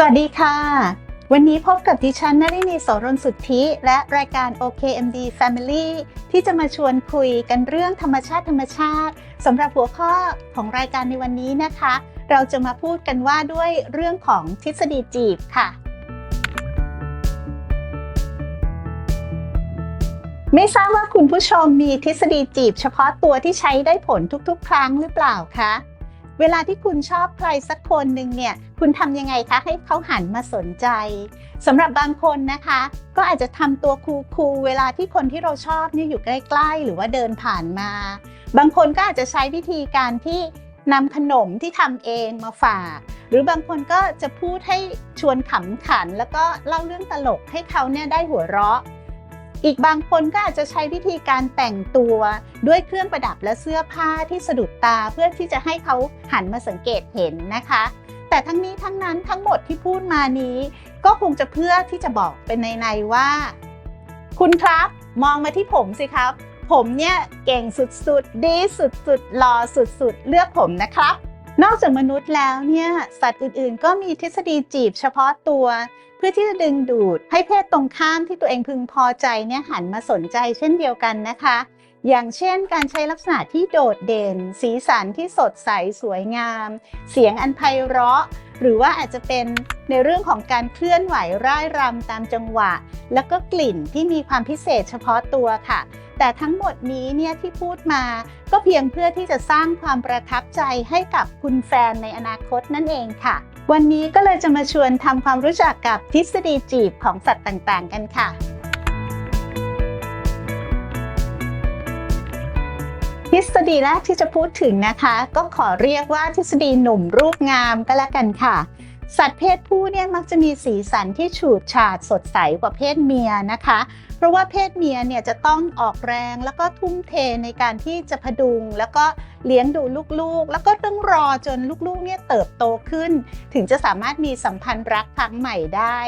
สวัสดีค่ะ วันนี้พบกับดิฉันนรินีโสรนสุทธิ และรายการ OKMD Family ที่จะมาชวนคุยกันเรื่องธรรมชาติธรรมชาติสำหรับหัวข้อของรายการในวันนี้นะคะ เราจะมาพูดกันว่าด้วยเรื่องของทฤษฎีจีบค่ะ ไม่ทราบว่าคุณผู้ชมมีทฤษฎีจีบ เฉพาะตัวที่ใช้ได้ผลทุกๆ ครั้งหรือเปล่าคะ เวลาที่คุณชอบใครสักคนหนึ่งเนี่ย คุณทำยังไงคะให้เขาหันมาสนใจสำหรับบางคนนะคะ ก็อาจจะทำตัวคูลๆเวลาที่คนที่เราชอบนี่อยู่ใกล้ๆ หรือว่าเดินผ่านมา บางคนก็อาจจะใช้วิธีการที่นำขนมที่ทำเองมาฝาก หรือบางคนก็จะพูดให้ชวนขำขัน แล้วก็เล่าเรื่องตลกให้เขาเนี่ยได้หัวเราะ อีกบางคนก็อาจจะใช้วิธีการแต่งตัวด้วยเครื่องประดับและเสื้อผ้าที่สะดุดตาเพื่อที่จะให้เขาหันมาสังเกตเห็นนะคะ แต่ทั้งนี้ทั้งนั้นทั้งหมดที่พูดมานี้ ก็คงจะเพื่อที่จะบอกเป็นในๆว่า คุณครับมองมาที่ผมสิครับ ผมเนี่ยเก่งสุดๆ ดีสุดๆหล่อสุดๆ เลือกผมนะครับ นอกจากมนุษย์แล้วเนี่ยสัตว์อื่นๆ ก็มีทฤษฎีจีบเฉพาะตัว เพื่อที่จะดึงดูดให้เพศตรงข้ามที่ตัวเองพึงพอใจเนี่ยหันมาสนใจเช่นเดียวกันนะคะ อย่างเช่นการใช้ลักษณะที่โดดเด่น สีสันที่สดใสสวยงาม เสียงอันไพเราะ หรือว่าอาจจะเป็นในเรื่องของการเคลื่อนไหวร่ายรำตามจังหวะ แล้วก็กลิ่นที่มีความพิเศษเฉพาะตัวค่ะ แต่ทั้งหมดนี้เนี่ยที่พูดมาก็เพียงเพื่อที่จะสร้างความประทับใจให้กับคุณแฟนในอนาคตนั่นเองค่ะ วันนี้ก็เลยจะมาชวนทำความรู้จักกับทฤษฎีจีบของสัตว์ต่างๆ กันค่ะ ทฤษฎีแรกที่จะพูดถึงนะคะ ก็ขอเรียกว่าทฤษฎีหนุ่มรูปงามก็แล้วกันค่ะ สัตว์เพศผู้เนี่ยมักจะมีสีสันที่ฉูดฉาดสดใสกว่าเพศเมียนะคะ เพราะว่าเพศเมียเนี่ยจะต้องออกแรงแล้วก็ทุ่มเทในการที่จะพดุง แล้วก็เลี้ยงดูลูกๆ แล้วก็ต้องรอจนลูกๆเนี่ยเติบโตขึ้น ถึงจะสามารถมีสัมพันธ์รักครั้งใหม่ได้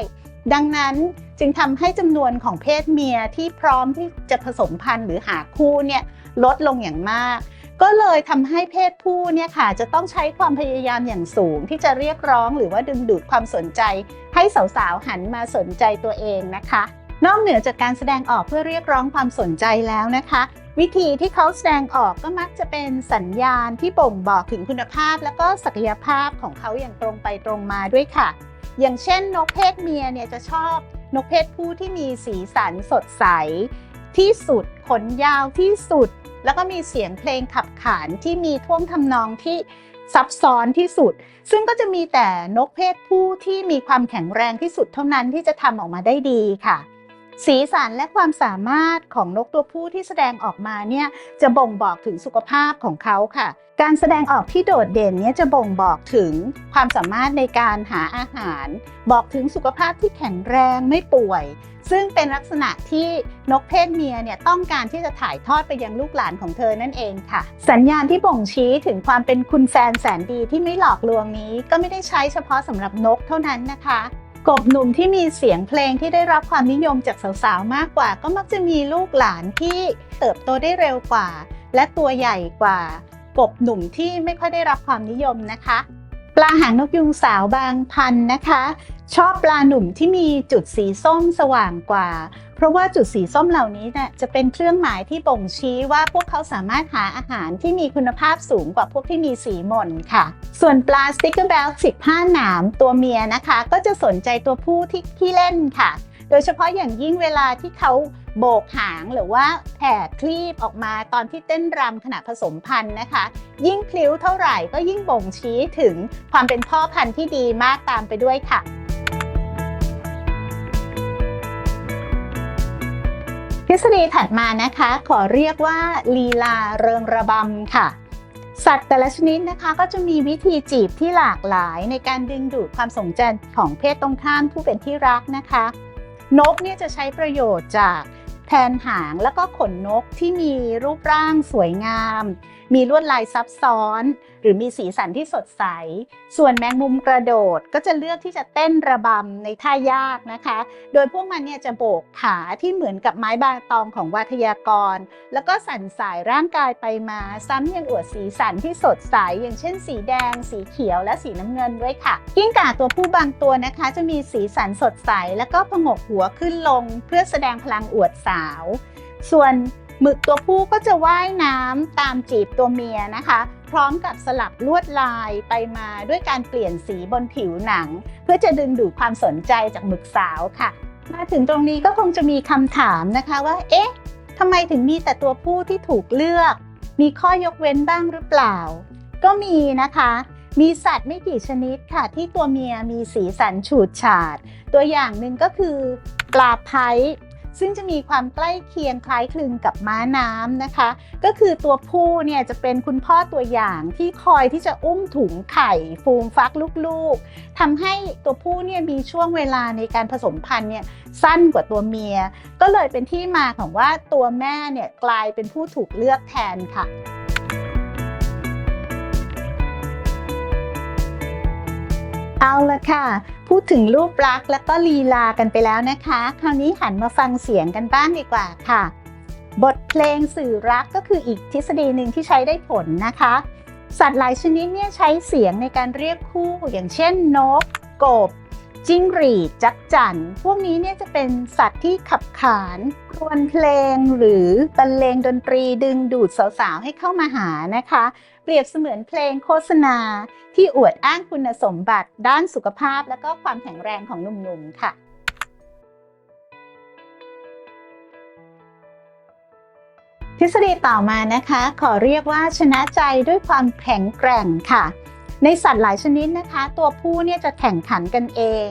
ดังนั้นจึงทำให้จำนวนของเพศเมียที่พร้อมที่จะผสมพันธุ์หรือหาคู่เนี่ย ลดลงอย่างมาก ก็เลยทำให้เพศผู้เนี่ยค่ะจะต้องใช้ความพยายามอย่างสูง ที่จะเรียกร้องหรือว่าดึงดูดความสนใจ ให้สาวๆหันมาสนใจตัวเองนะคะ นอกเหนือจากการแสดงออกเพื่อเรียกร้องความสนใจแล้วนะคะ วิธีที่เขาแสดงออกก็มักจะเป็นสัญญาณที่บ่งบอกถึงคุณภาพ และก็ศักยภาพของเขาอย่างตรงไปตรงมาด้วยค่ะ อย่างเช่น นกเพศเมียเนี่ยจะชอบนกเพศผู้ที่มีสีสันสดใสที่สุดขนยาวที่สุด แล้วก็มีเสียงเพลงขับขานที่มีท่วงทำนองที่ซับซ้อนที่สุด ซึ่งก็จะมีแต่นกเพศผู้ที่มีความแข็งแรงที่สุดเท่านั้นที่จะทำออกมาได้ดีค่ะ สีสันและความสามารถของนกตัวผู้ที่แสดงออกมาเนี่ยจะบ่งบอกถึงสุขภาพของเขาค่ะ การแสดงออกที่โดดเด่นเนี่ยจะบ่งบอกถึงความสามารถในการหาอาหาร บอกถึงสุขภาพที่แข็งแรงไม่ป่วย ซึ่งเป็นลักษณะที่นกเพศเมียเนี่ยต้องการที่จะถ่ายทอดไปยังลูกหลานของเธอนั่นเองค่ะ สัญญาณที่บ่งชี้ถึงความเป็นคุณแฟนแสนดีที่ไม่หลอกลวงนี้ ก็ไม่ได้ใช้เฉพาะสำหรับนกเท่านั้นนะคะกบหนุ่มที่มีเสียงเพลงที่ได้รับความนิยมจากสาวๆ มากกว่า ก็มักจะมีลูกหลานที่เติบโตได้เร็วกว่า และตัวใหญ่กว่า กบหนุ่มที่ไม่ค่อยได้รับความนิยมนะคะ ปลาหางนกยุงสาวบางพันนะคะ ชอบปลาหนุ่มที่มีจุดสีส้มสว่างกว่า เพราะว่าจุดสีส้มเหล่านี้เนะ่ะจะเป็นเครื่องหมายที่บ่งชี้ว่าพวกเขาสามารถหาอาหารที่มีคุณภาพสูงกว่าพวกที่มีสีหม่นค่ะ ส่วนปลาสติกเกอร์แบล15 หนามตัวเมียนะคะ ก็จะสนใจตัวผู้ที่ที่เล่นค่ะ โดยเฉพาะอย่างยิ่งเวลาที่เขาโบกหางหรือว่าแผ่คลีบออกมาตอนที่เต้นรำขณะผสมพันธุ์นะคะ ยิ่งพลิ้วเท่าไหร่ก็ยิ่งบ่งชี้ถึงความเป็นพ่อพันธุ์ที่ดีมากตามไปด้วยค่ะ ทฤษฎีถัดมานะคะ ขอเรียกว่าลีลาเริงระบำค่ะ สัตว์แต่ละชนิดนะคะก็จะมีวิธีจีบที่หลากหลายในการดึงดูดความสนใจของเพศตรงข้ามผู้เป็นที่รักนะคะ นกเนี่ยจะใช้ประโยชน์จากแผนหางแล้วก็ขนนกที่มีรูปร่างสวยงาม มีลวดลายซับซ้อน หรือมีสีสันที่สดใส ส่วนแมงมุมกระโดดก็จะเลือกที่จะเต้นระบำในท่ายากนะคะ โดยพวกมันเนี่ยจะโบกขาที่เหมือนกับไม้บาตองของวาทยากร แล้วก็สั่นสายร่างกายไปมาซ้ำยังอวดสีสันที่สดใส อย่างเช่น สีแดง สีเขียวและสีน้ำเงินด้วยค่ะ กิ้งก่าตัวผู้บางตัวนะคะ จะมีสีสันสดใส แล้วก็ผงกหัวขึ้นลง เพื่อแสดงพลังอวดสาว ส่วน หมึกตัวผู้ก็จะว่ายน้ำตามจีบตัวเมียนะคะ พร้อมกับสลับลวดลายไปมาด้วยการเปลี่ยนสีบนผิวหนัง เพื่อจะดึงดูดความสนใจจากหมึกสาวค่ะ มาถึงตรงนี้ก็คงจะมีคำถามนะคะว่า เอ๊ะทำไมถึงมีแต่ตัวผู้ที่ถูกเลือก มีข้อยกเว้นบ้างหรือเปล่า ก็มีนะคะมีสัตว์ไม่กี่ชนิดค่ะ ที่ตัวเมียมีสีสันฉูดฉาด ตัวอย่างหนึ่งก็คือปลาไพ ซึ่งจะมีความใกล้เคียงคล้ายคลึงกับม้าน้ำนะคะ ก็คือตัวผู้เนี่ยจะเป็นคุณพ่อตัวอย่างที่คอยที่จะอุ้มถุงไข่ฟูมฟักลูกๆทำให้ตัวผู้เนี่ยมีช่วงเวลาในการผสมพันธุ์เนี่ยสั้นกว่าตัวเมีย ก็เลยเป็นที่มาของว่าตัวแม่เนี่ยกลายเป็นผู้ถูกเลือกแทนค่ะเอาละค่ะ พูดถึงรูปลักษณ์แล้วก็ลีลากันไปแล้วนะคะ คราวนี้หันมาฟังเสียงกันบ้างดีกว่าค่ะ บทเพลงสื่อรักก็คืออีกทฤษฎีหนึ่งที่ใช้ได้ผลนะคะ สัตว์หลายชนิดเนี่ยใช้เสียงในการเรียกคู่ อย่างเช่น นก กบ จิ้งหรีด จักจั่นพวกนี้เนี่ยจะเป็นสัตว์ที่ขับขานครวญเพลงหรือบรรเลงดนตรีดึงดูดสาวๆให้เข้ามาหานะคะ เปรียบเสมือนเพลงโฆษณา ที่อวดอ้างคุณสมบัติด้านสุขภาพและก็ความแข็งแรงของหนุ่มๆค่ะทฤษฎีต่อมานะคะ ขอเรียกว่าชนะใจด้วยความแข็งแกร่งค่ะ ในสัตว์หลายชนิดนะคะ ตัวผู้เนี่ยจะแข่งขันกันเอง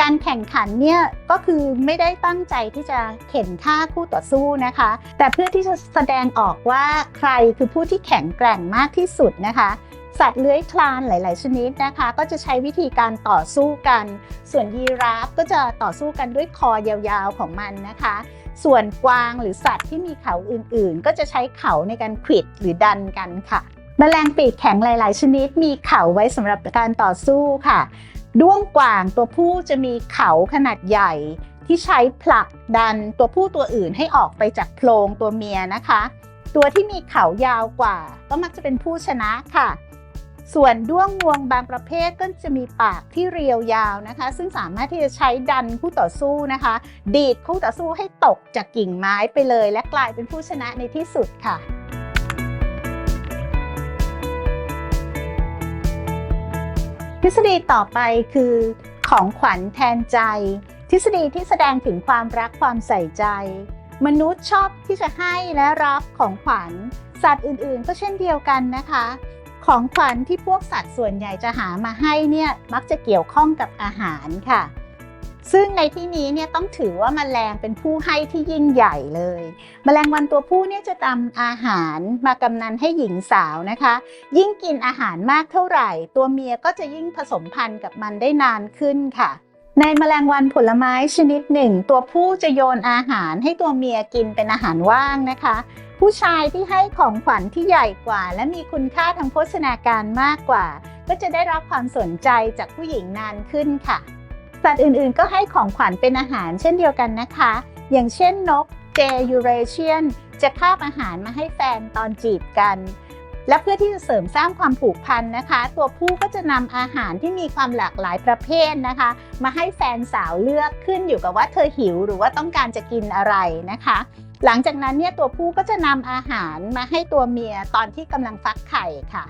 การแข่งขันเนี่ยก็คือไม่ได้ตั้งใจที่จะเข็นฆ่าคู่ต่อสู้นะคะ แต่เพื่อที่จะแสดงออกว่าใครคือผู้ที่แข็งแกร่งมากที่สุดนะคะสัตว์เลื้อยคลานหลาย ๆ ชนิดนะคะ ก็จะใช้วิธีการต่อสู้กัน ส่วนยีราฟก็จะต่อสู้กันด้วยคอยาวๆของมันนะคะ ส่วนกวางหรือสัตว์ที่มีเขาอื่น ๆ ก็จะใช้เขาในการขิดหรือดันกันค่ะแมลงปีกแข็งหลาย ๆ ชนิดมีเขาไว้สำหรับการต่อสู้ค่ะ ด้วงกว่างตัวผู้จะมีเขาขนาดใหญ่ที่ใช้ผลักดันตัวผู้ตัวอื่นให้ออกไปจากโพรงตัวเมียนะคะ ตัวที่มีเขายาวกว่า ก็มักจะเป็นผู้ชนะค่ะ ส่วนด้วงงวงบางประเภทก็จะมีปากที่เรียวยาวนะคะ ซึ่งสามารถที่จะใช้ดันคู่ต่อสู้นะคะ ดีดคู่ต่อสู้ให้ตกจากกิ่งไม้ไปเลย และกลายเป็นผู้ชนะในที่สุดค่ะ ฤษฎีต่อไปคือของขวัญแทนใจ ทฤษฎีที่แสดงถึงความรักความใส่ใจ มนุษย์ชอบที่จะให้และรับของขวัญ สัตว์อื่นๆ ก็เช่นเดียวกันนะคะ ของขวัญที่พวกสัตว์ส่วนใหญ่จะหามาให้เนี่ยมักจะเกี่ยวข้องกับอาหารค่ะ ซึ่งในที่นี้เนี่ยต้องถือว่าแมลงเป็นผู้ให้ที่ยิ่งใหญ่เลยแมลงวันตัวผู้เนี่ยจะนำอาหารมากำนันให้หญิงสาวนะคะ ยิ่งกินอาหารมากเท่าไหร่ ตัวเมียก็จะยิ่งผสมพันธุ์กับมันได้นานขึ้นค่ะ ในแมลงวันผลไม้ชนิดหนึ่ง ตัวผู้จะโยนอาหารให้ตัวเมียกินเป็นอาหารว่างนะคะ ผู้ชายที่ให้ของขวัญที่ใหญ่กว่า และมีคุณค่าทางโภชนาการมากกว่า ก็จะได้รับความสนใจจากผู้หญิงนานขึ้นค่ะ สัตว์อื่นๆ ก็ให้ของขวัญเป็นอาหารเช่นเดียวกันนะคะ อย่างเช่นนกเจยูเรเชียน จะคาบอาหารมาให้แฟนตอนจีบกัน และเพื่อที่จะเสริมสร้างความผูกพันนะคะ ตัวผู้ก็จะนำอาหารที่มีความหลากหลายประเภทนะคะ มาให้แฟนสาวเลือกขึ้นอยู่กับว่าเธอหิวหรือว่าต้องการจะกินอะไรนะคะ หลังจากนั้นเนี่ยตัวผู้ก็จะนำอาหารมาให้ตัวเมียตอนที่กำลังฟักไข่ค่ะ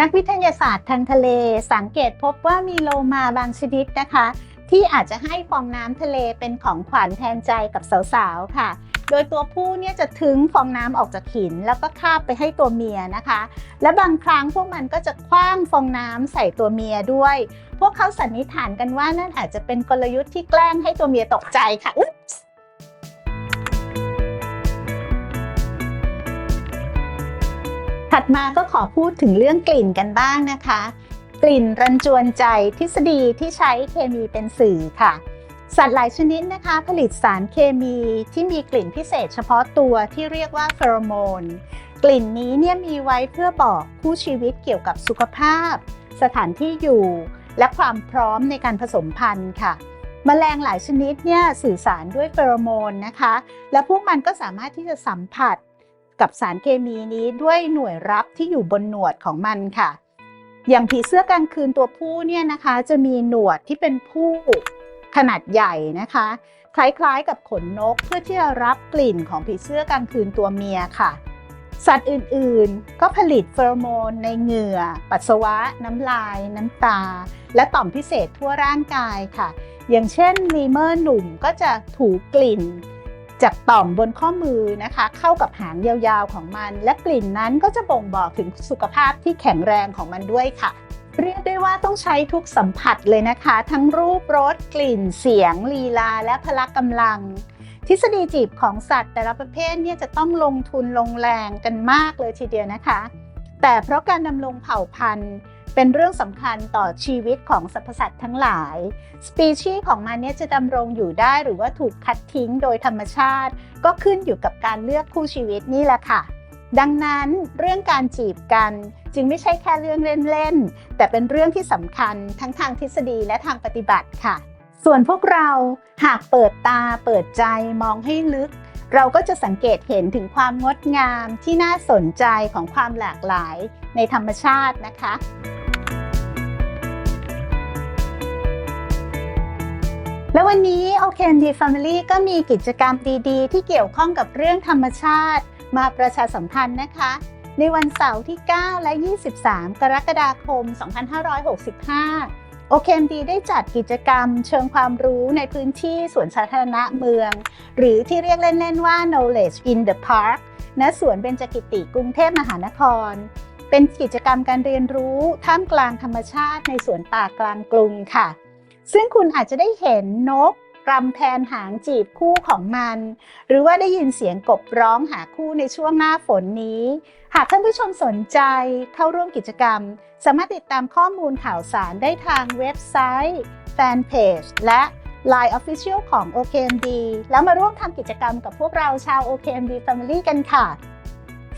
นักวิทยาศาสตร์ทางทะเลสังเกตพบว่ามีโลมาบางชนิดนะคะ ที่อาจจะให้ฟองน้ำทะเลเป็นของขวัญแทนใจกับสาวๆค่ะ โดยตัวผู้เนี่ยจะถึงฟองน้ำออกจากหิน แล้วก็คาบไปให้ตัวเมียนะคะ และบางครั้งพวกมันก็จะคว้างฟองน้ำใส่ตัวเมียด้วย พวกเขาสันนิษฐานกันว่านั่นอาจจะเป็นกลยุทธ์ที่แกล้งให้ตัวเมียตกใจค่ะอุ๊ถัดมาก็ขอพูดถึงเรื่องกลิ่นกันบ้างนะคะ กลิ่นรันจวนใจทฤษฎีที่ใช้เคมีเป็นสื่อค่ะ สัตว์หลายชนิดนะคะ ผลิตสารเคมีที่มีกลิ่นพิเศษเฉพาะตัวที่เรียกว่าเฟโรโมน กลิ่นนี้เนี่ยมีไว้เพื่อบอกคู่ชีวิตเกี่ยวกับสุขภาพ สถานที่อยู่ และความพร้อมในการผสมพันธุ์ค่ะแมลงหลายชนิดเนี่ยสื่อสารด้วยเฟโรโมนนะคะ และพวกมันก็สามารถที่จะสัมผัสกับสารเคมีนี้ด้วยหน่วยรับที่อยู่บนหนวดของมันค่ะ อย่างผีเสื้อกลางคืนตัวผู้เนี่ยนะคะจะมีหนวดที่เป็นผู้ขนาดใหญ่นะคะ คล้ายๆกับขนนกเพื่อที่จะรับกลิ่นของผีเสื้อกลางคืนตัวเมียค่ะ สัตว์อื่นๆ ก็ผลิตเฟอโรโมนในเหงื่อ ปัสสาวะ น้ำลาย น้ำตา และต่อมพิเศษทั่วร่างกายค่ะ อย่างเช่นลีเมอร์หนุ่มก็จะถูกลิ่น จากต่อมบนข้อมือนะคะ เข้ากับหางยาวๆของมัน และกลิ่นนั้นก็จะบ่งบอกถึงสุขภาพที่แข็งแรงของมันด้วยค่ะ เรียกได้ว่าต้องใช้ทุกสัมผัสเลยนะคะ ทั้งรูปรสกลิ่น เสียง ลีลา และพละกำลัง ทฤษฎีจีบของสัตว์แต่ละประเภทเนี่ยจะต้องลงทุนลงแรงกันมากเลยทีเดียวนะคะ แต่เพราะการดำรงเผ่าพันธุ์ เป็นเรื่องสำคัญต่อชีวิตของสรรพสัตว์ทั้งหลาย สปีชีส์ของมันเนี่ยจะดำรงอยู่ได้หรือว่าถูกคัดทิ้งโดยธรรมชาติ ก็ขึ้นอยู่กับการเลือกคู่ชีวิตนี่แหละค่ะ ดังนั้นเรื่องการจีบกันจึงไม่ใช่แค่เรื่องเล่นๆ แต่เป็นเรื่องที่สำคัญทั้งทางทฤษฎีและทางปฏิบัติค่ะ ส่วนพวกเราหากเปิดตาเปิดใจมองให้ลึกเราก็จะสังเกตเห็นถึงความงดงามที่น่าสนใจของความหลากหลายในธรรมชาตินะคะ และวันนี้ OKMD Family ก็มีกิจกรรมดีๆ ที่เกี่ยวข้องกับเรื่องธรรมชาติ มาประชาสัมพันธ์นะคะ ในวันเสาร์ที่ 9 และ 23 กรกฎาคม 2565 OKMD ได้จัดกิจกรรมเชิงความรู้ในพื้นที่สวนสาธารณะเมือง หรือที่เรียกเล่น ๆ ว่า Knowledge in the Park ณสวนเบญจกิติกรุงเทพมหานคร เป็นกิจกรรมการเรียนรู้ท่ามกลางธรรมชาติในสวนป่ากลางกรุงค่ะ ซึ่งคุณอาจจะได้เห็นนกรำแพนหางจีบคู่ของมัน หรือว่าได้ยินเสียงกบร้องหาคู่ในช่วงหน้าฝนนี้ หากท่านผู้ชมสนใจเข้าร่วมกิจกรรม สามารถติดตามข้อมูลข่าวสารได้ทางเว็บไซต์แฟนเพจและ Line Official ของ OKMD แล้วมาร่วมทำกิจกรรมกับพวกเราชาว OKMD Family กันค่ะ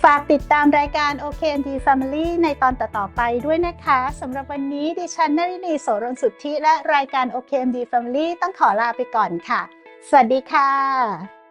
ฝากติดตามรายการ OKMD Family ในตอนต่อๆไปด้วยนะคะสำหรับวันนี้ดิฉันนรินีโสรนสุทธิและรายการ OKMD Family ต้องขอลาไปก่อนค่ะ สวัสดีค่ะ